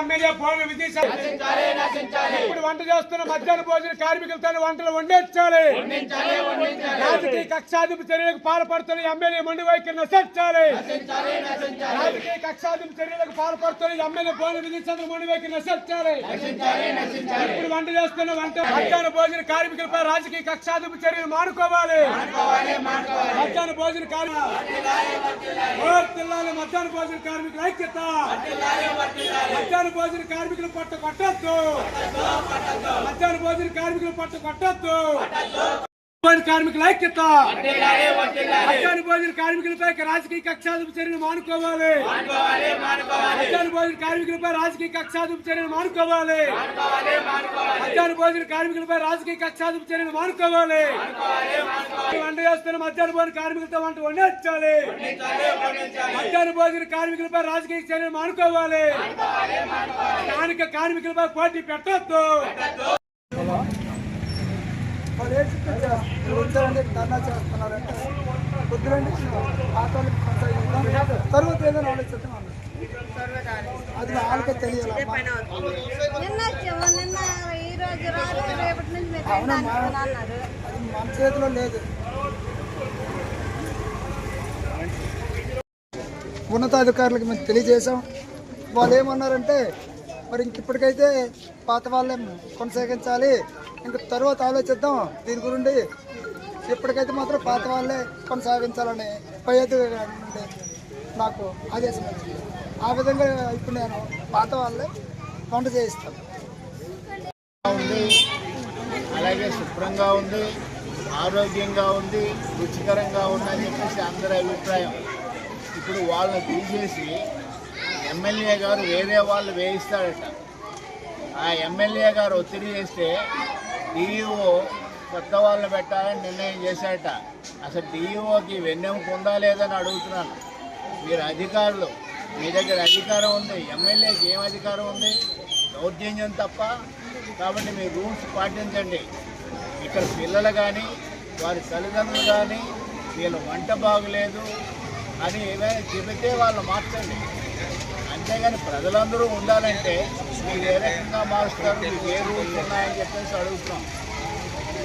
MLA ఇప్పుడు వంట చేస్తున్న మధ్యాహ్న భోజన కార్మికులతో వంటలు వండించాలి. రాజకీయ కక్షాధిప చర్యలకు పాల్పడుతున్న ఎమ్మెల్యే మొండి వైఖరి నశించాలి రాజకీయ కక్షాధిప చర్యలకు పాల్పడుతున్న ఎమ్మెల్యే భోజన విధించాలి మొండి వైఖరి నశించాలి ఇప్పుడు వంట చేస్తున్న వంట మధ్యాహ్న భోజన కార్మికులపై రాజకీయ కక్షాధిప చర్యలు మానుకోవాలి. మధ్యాహ్న భోజన కార్మికులు మధ్యాహ్న భోజన కార్మికుల ఐక్యత. మధ్యాహ్న భోజన కార్మికులు పట్ట కొట్టద్దు మధ్యాహ్న భోజన కార్మికులు పట్ట కొట్టద్దు భోజన కార్మికుల ఐక్యత. మధ్యాహ్న భోజన కార్మికులపై రాజకీయ కక్షాధిప చర్యలు మానుకోవాలి. మధ్యాహ్న భోజన కార్మికులపై రాజకీయ కక్షాధిప చర్యలు మానుకోవాలి. మధ్యాహ్న భోజన కార్మికులపై రాజకీయ కక్షాధిప చర్యలు మానుకోవాలి. వంట చేస్తున్న మధ్యాహ్న భోజన కార్మికులతో వంట వండించాలి. మధ్యాహ్న భోజన కార్మికులపై రాజకీయ చర్యలు మానుకోవాలి. స్థానిక కార్మికులపై పోటీ పెట్టొద్దు. వాళ్ళు ఏం ధర్నా చేస్తున్నారంటే వద్దులండి ఆటోలు కొనసాగిద్దాం తర్వాత ఏదైనా ఆలోచిద్దాం అది వాళ్ళకే తెలియాలి అవునమ్మా. అది మన చేతిలో లేదు ఉన్నతాధికారులకు మేము తెలియజేశాం వాళ్ళు ఏమన్నారంటే మరి ఇంక ఇప్పటికైతే పాత వాళ్ళే కొనసాగించాలి. ఇంక తర్వాత ఆలోచిద్దాం. దీని గురించి ఇప్పటికైతే మాత్రం పాత వాళ్ళే కొనసాగించాలని పై అధికారి నాకు ఆదేశం ఆ విధంగా ఇప్పుడు నేను పాత వాళ్ళే వంట చేయిస్తాను. ఉంది. అలాగే శుభ్రంగా ఉంది. ఆరోగ్యంగా ఉంది. రుచికరంగా ఉందని చెప్పేసి అందరి అభిప్రాయం. ఇప్పుడు వాళ్ళని తీసేసి ఎమ్మెల్యే గారు వేరే వాళ్ళు వేయిస్తాడట ఆ ఎమ్మెల్యే గారు ఒత్తిడి చేస్తే డిఈఓ కొత్త వాళ్ళని పెట్టాలని నిర్ణయం చేశాడట అసలు డిఈఓకి వెన్నెముక ఉందా లేదని అడుగుతున్నాను. మీరు అధికారులు మీ దగ్గర అధికారం ఉంది ఎమ్మెల్యేకి ఏం అధికారం ఉంది? దౌర్జన్యం తప్ప కాబట్టి మీ రూల్స్ పాటించండి. ఇక్కడ పిల్లలు కానీ వారి తల్లిదండ్రులు కానీ వీళ్ళ వంట బాగులేదు అని ఏమైనా చెబితే వాళ్ళు మార్చండి అంతేగాని ప్రజలందరూ ఉండాలంటే మీరు ఏ రకంగా మారుస్తారు మీకు ఏ రూల్స్ ఉన్నాయని చెప్పేసి అడుగుతున్నాం.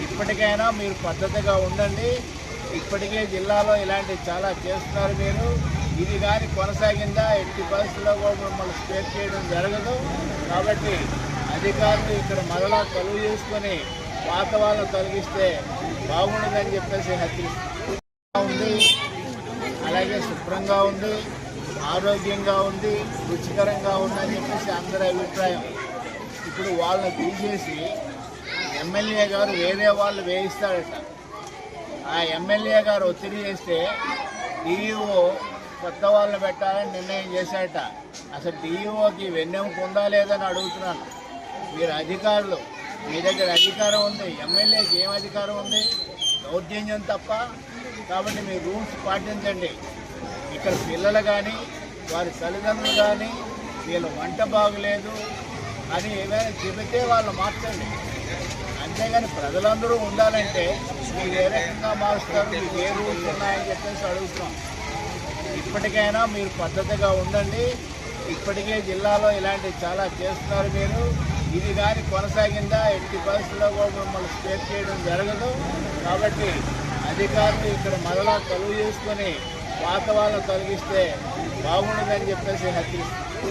ఇప్పటికైనా మీరు పద్ధతిగా ఉండండి. ఇప్పటికే జిల్లాలో ఇలాంటివి చాలా చేస్తున్నారు మీరు. ఇది కానీ కొనసాగిందా? ఎట్టి పరిస్థితుల్లో కూడా మిమ్మల్ని స్పేర్ చేయడం జరగదు. కాబట్టి అధికారులు ఇక్కడ మరలా కలుగు చేసుకొని పాత తొలగిస్తే బాగుండదని చెప్పేసి హెచ్చరిస్తుంది ఉంది అలాగే శుభ్రంగా ఉంది ఆరోగ్యంగా ఉంది రుచికరంగా ఉందని చెప్పేసి అందరి అభిప్రాయం. ఇప్పుడు వాళ్ళని తీసేసి ఎమ్మెల్యే గారు వేరే వాళ్ళు వేయిస్తాడట ఆ ఎమ్మెల్యే గారు ఒత్తిడి చేస్తే డిఈఓ కొత్త వాళ్ళని పెట్టాలని నిర్ణయం చేశాడట అసలు డిఈఓకి వెన్నెముక ఉందా లేదని అడుగుతున్నాను. మీరు అధికారులు మీ దగ్గర అధికారం ఉంది ఎమ్మెల్యేకి ఏం అధికారం ఉంది? దౌర్జన్యం తప్ప. కాబట్టి మీ రూల్స్ పాటించండి. ఇక్కడ పిల్లలు కానీ వారి తల్లిదండ్రులు కానీ వీళ్ళ వంట బాగులేదు అని ఏమైనా చెబితే వాళ్ళు మార్చండి అంతేగాని ప్రజలందరూ ఉండాలంటే మీరు ఏ రకంగా మారుస్తారు మీకు ఏ రూల్స్ ఉన్నాయని చెప్పేసి అడుగుతున్నాం. ఇప్పటికైనా మీరు పద్ధతిగా ఉండండి. ఇప్పటికే జిల్లాలో ఇలాంటివి చాలా చేస్తున్నారు మీరు. ఇది కానీ కొనసాగిందా? ఎట్టి పరిస్థితుల్లో కూడా మిమ్మల్ని స్టేట్ చేయడం జరగదు. కాబట్టి అధికారులు ఇక్కడ మరలా కలుగు చేసుకొని పాత వాళ్ళని తొలగిస్తే బాగుండదని చెప్పేసి హెచ్చరిస్తుంది